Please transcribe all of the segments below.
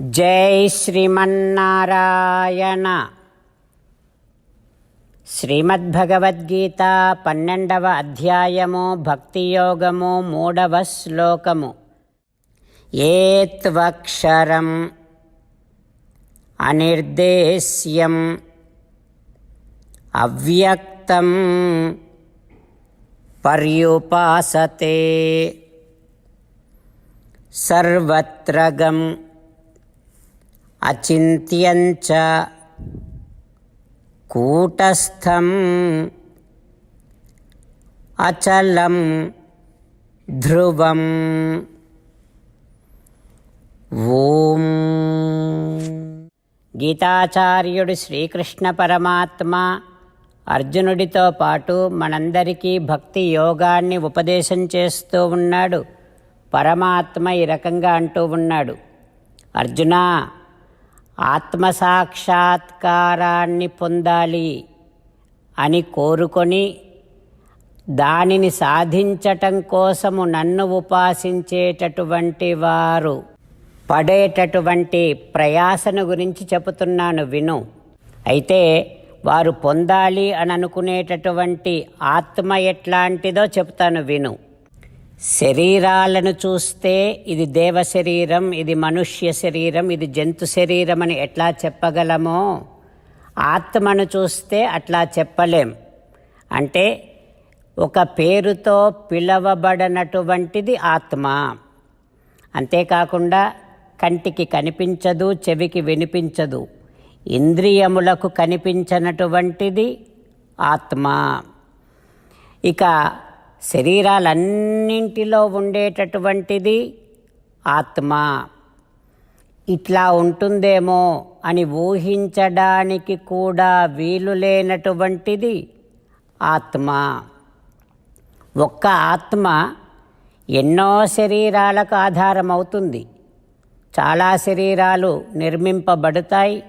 జై శ్రీమన్నారాయణ. శ్రీమద్భగవద్గీత పన్నెండవ అధ్యాయము భక్తియోగము మూడవ శ్లోకము. ఏత్వక్షరం అనిర్దేశ్యం అవ్యక్తం పర్యుపాసతే. సర్వత్రగం అచింత్యంచ కూటస్థం అచలం ధ్రువం. ఓం. గీతాచార్యుడు శ్రీకృష్ణ పరమాత్మ అర్జునుడితో పాటు మనందరికీ భక్తి యోగాన్ని ఉపదేశం చేస్తూ ఉన్నాడు. పరమాత్మ ఈ రకంగా అంటూ ఉన్నాడు. అర్జున ఆత్మసాక్షాత్కారాన్ని పొందాలి అని కోరుకొని దానిని సాధించటం కోసము నన్ను ఉపాసించేటటువంటి వారు. పడేటటువంటి ప్రయాసను గురించి చెబుతున్నాను విను. అయితే వారు పొందాలి అని అనుకునేటటువంటి ఆత్మ ఎట్లాంటిదో చెప్తాను విను. శరీరాలను చూస్తే ఇది దేవ శరీరం ఇది మనుష్య శరీరం ఇది జంతు శరీరం అని ఎట్లా చెప్పగలమో ఆత్మను చూస్తే అట్లా చెప్పలేం. అంటే ఒక పేరుతో పిలవబడనటువంటిది ఆత్మ. అంతేకాకుండా కంటికి కనిపించదు చెవికి వినిపించదు. ఇంద్రియములకు కనిపించనటువంటిది ఆత్మ. ఇక శరీరాలన్నింటిలో ఉండేటటువంటిది ఆత్మ. ఇట్లా ఉంటుందేమో అని ఊహించడానికి కూడా వీలు లేనటువంటిది ఆత్మ. ఒక్క ఆత్మ ఎన్నో శరీరాలకు ఆధారమవుతుంది. చాలా శరీరాలు నిర్మింపబడతాయి.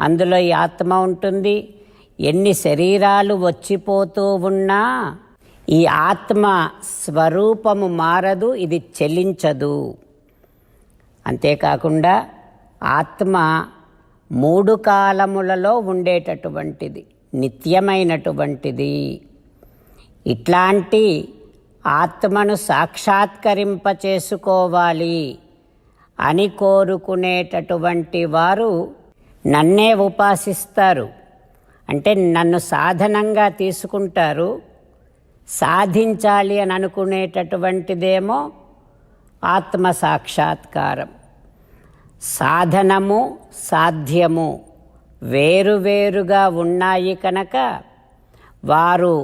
అందులో ఈ ఆత్మ ఉంటుంది. ఎన్ని శరీరాలు వచ్చిపోతూ ఉన్నా ఈ ఆత్మ స్వరూపము మారదు ఇది చెల్లించదు. అంతేకాకుండా ఆత్మ మూడు కాలములలో ఉండేటటువంటిది నిత్యమైనటువంటిది. ఇట్లాంటి ఆత్మను సాక్షాత్కరింప చేసుకోవాలి అని కోరుకునేటటువంటి వారు నన్నే ఉపాసిస్తారు. అంటే నన్ను సాధనంగా తీసుకుంటారు. సాధించాలి అని అనుకునేటటువంటిదేమో ఆత్మ సాక్షాత్కారం సాధనము సాధ్యము వేరువేరుగా ఉన్నాయి కనుక వారు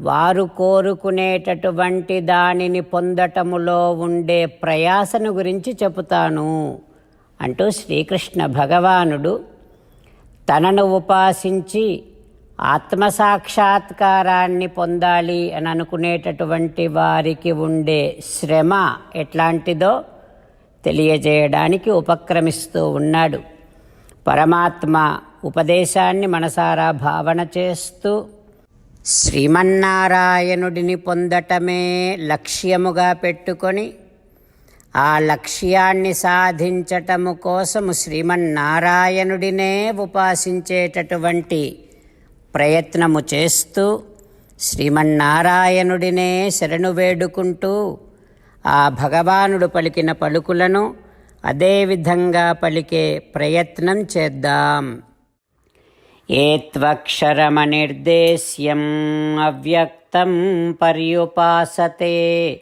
వారు కోరుకునేటటువంటి దానిని పొందటములో ఉండే ప్రయాసను గురించి చెబుతాను అంటూ శ్రీకృష్ణ భగవానుడు తనను ఉపాసించి ఆత్మసాక్షాత్కారాన్ని పొందాలి అని అనుకునేటటువంటి వారికి ఉండే శ్రమ ఎట్లాంటిదో తెలియజేయడానికి ఉపక్రమిస్తూ ఉన్నాడు. పరమాత్మ ఉపదేశాన్ని మనసారా భావన చేస్తూ శ్రీమన్నారాయణుడిని పొందటమే లక్ష్యముగా పెట్టుకొని ఆ లక్ష్యాన్ని సాధించటము కోసము శ్రీమన్నారాయణుడినే ఉపాసించేటటువంటి ప్రయత్నము చేస్తూ శ్రీమన్నారాయణుడినే శరణు వేడుకుంటూ ఆ భగవానుడు పలికిన పలుకులను అదేవిధంగా పలికే ప్రయత్నం చేద్దాం. ఏత్వక్షరమనిర్దేశ్యం అవ్యక్తం పర్యుపాసతే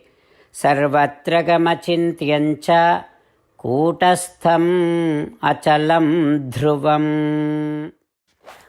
సర్వత్ర గమచింత్యంచ కూటస్థం అచలం ధ్రువం.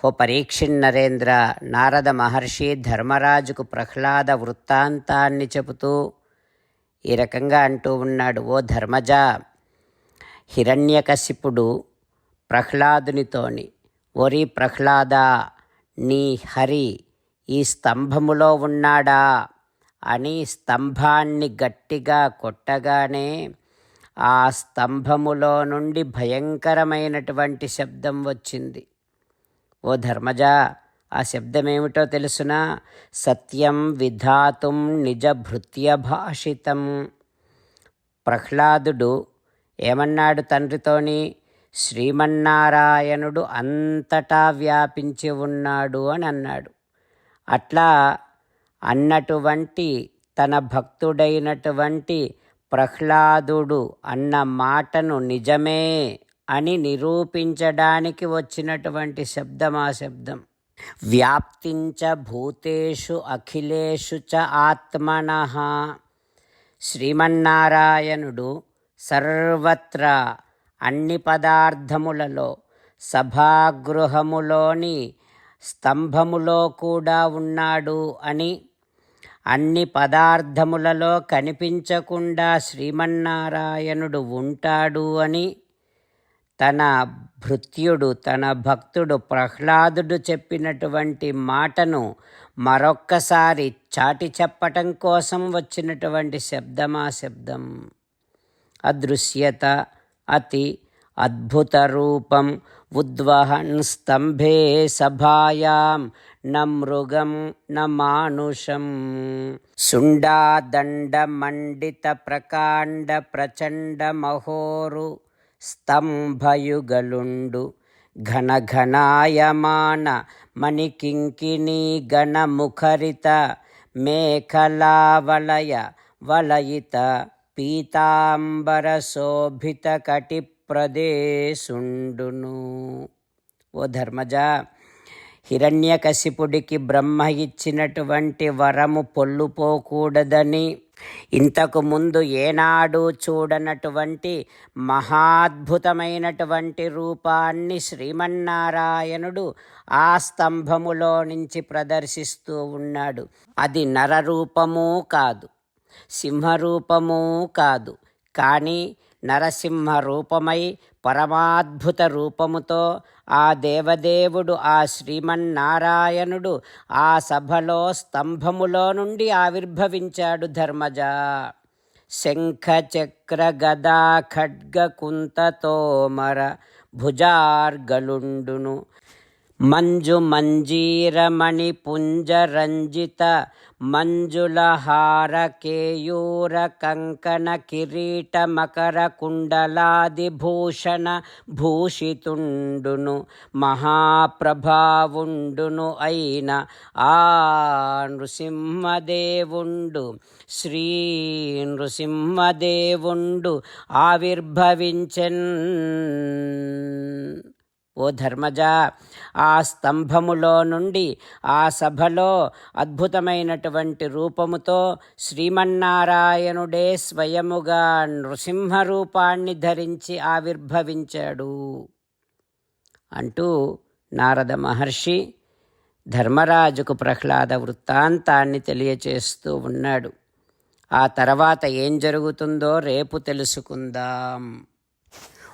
ఓ పరీక్షిన్నరేంద్ర నారద మహర్షి ధర్మరాజుకు ప్రహ్లాద వృత్తాంతాన్ని చెబుతూ ఈ రకంగా అంటూ ఉన్నాడు. ఓ ధర్మజ హిరణ్యకశిపుడు ప్రహ్లాదునితోని ఒరి ప్రహ్లాద నీ హరి ఈ స్తంభములో ఉన్నాడా అని స్తంభాన్ని గట్టిగా కొట్టగానే ఆ స్తంభములో నుండి భయంకరమైనటువంటి శబ్దం వచ్చింది. ఓ ధర్మజ ఆ శబ్దమేమిటో తెలుసునా? సత్యం విధాతుం నిజభృత్య భాషితం ప్రహ్లాదుడు ఏమన్నాడు తండ్రితోని? శ్రీమన్నారాయణుడు అంతటా వ్యాపించి ఉన్నాడు అని అన్నాడు. అట్లా అన్నటువంటి తన భక్తుడైనటువంటి ప్రహ్లాదుడు అన్న మాటను నిజమే అని నిరూపించడానికి వచ్చినటువంటి శబ్దం ఆ శబ్దం. వ్యాప్తించ భూతేషు అఖిలేషు చ ఆత్మన. శ్రీమన్నారాయణుడు సర్వత్రా అన్ని పదార్థములలో సభాగృహములోని స్తంభములో కూడా ఉన్నాడు అని అన్ని పదార్థములలో కనిపించకుండా శ్రీమన్నారాయణుడు ఉంటాడు అని తన భృత్యుడు తన భక్తుడు ప్రహ్లాదుడు చెప్పినటువంటి మాటను మరొక్కసారి చాటి చెప్పటం కోసం వచ్చినటువంటి శబ్దమా శబ్దం? అదృశ్యత అతి అద్భుత రూపం ఉద్వహన్ స్తంభే సభాయాం న మృగం న మానుషం. శుండాదండమండిత ప్రకాండ ప్రచండ మహోరు స్తంభయుగలుండు. ఘనఘనాయమాన మణికింకిణీ గణముఖరిత మేఖలావలయ వలయిత పీతాంబర శోభిత కటి ప్రదేశుండును ఓ ధర్మజ హిరణ్యకశిపుడికి బ్రహ్మ ఇచ్చినటువంటి వరము పొల్లుపోకూడదని ఇంతకు ముందు ఏనాడు చూడనటువంటి మహాద్భుతమైనటువంటి రూపాన్ని శ్రీమన్నారాయణుడు ఆ స్తంభములో నుంచి ప్రదర్శిస్తూ ఉన్నాడు. అది నరరూపమూ కాదు సింహరూపమూ కాదు. కానీ నరసింహ రూపమై పరమాద్భుత రూపముతో ఆ దేవదేవుడు ఆ శ్రీమన్నారాయణుడు ఆ సభలో స్తంభములో నుండి ఆవిర్భవించాడు ధర్మజ. శంఖ చక్ర గదా ఖడ్గ కుంతతోమర భుజార్గలుండును మంజు మంజీరమణి పుంజరంజిత మంజులహార కేయూర కంకణ కిరీట మకర కుండలాది భూషణ భూషితుండును మహాప్రభావుండును అయిన ఆ నృసింహదేవుండు శ్రీ నృసింహదేవుండు ఆవిర్భవించన్. ఓ ధర్మజ ఆ స్తంభములో నుండి ఆ సభలో అద్భుతమైనటువంటి రూపముతో శ్రీమన్నారాయణుడే స్వయముగా నృసింహ రూపాన్ని ధరించి ఆవిర్భవించాడు. అంటూ నారద మహర్షి ధర్మరాజుకు ప్రహ్లాద వృత్తాంతాన్ని తెలియచేస్తూ ఉన్నాడు. ఆ తర్వాత ఏం జరుగుతుందో రేపు తెలుసుకుందాం.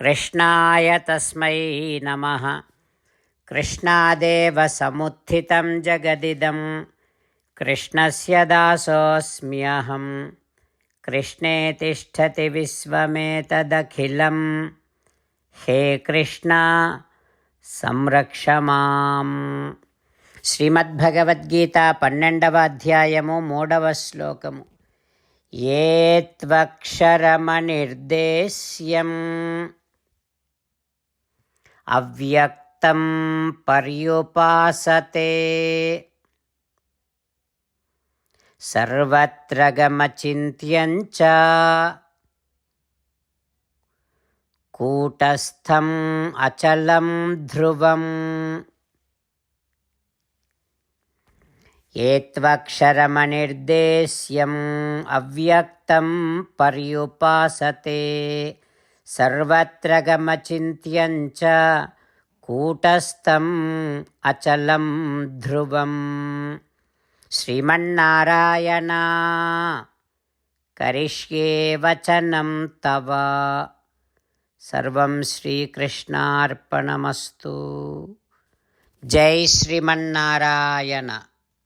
कृष्णाय तस्मै नमः कृष्णादेव समुत्थितं जगदिदं कृष्णस्य दासोऽस्म्यहं कृष्णे तिष्ठति विश्वमेतदखिलं हे कृष्ण సంరక్ష మాం శ్రీమద్భగవద్గీత పన్నెండవ అధ్యాయము మూడవ శ్లోకము ఏ త్వక్షరమనిర్దేశ్యం అవ్యక్తం పర్యుపాసతే. సర్వత్ర గమచింత్యంచ కూటస్థం అచలం ధ్రువం. ఏత్వక్షరమనిర్దేశ్యం అవ్యక్తం పర్యుపాసతే. సర్వత్ర గమచింత్యం చ కూటస్థం అచలం ధ్రువం. శ్రీమన్నారాయణ కరిష్యే వచనం తవ. సర్వం శ్రీకృష్ణార్పణమస్తు. జై శ్రీమన్నారాయణ.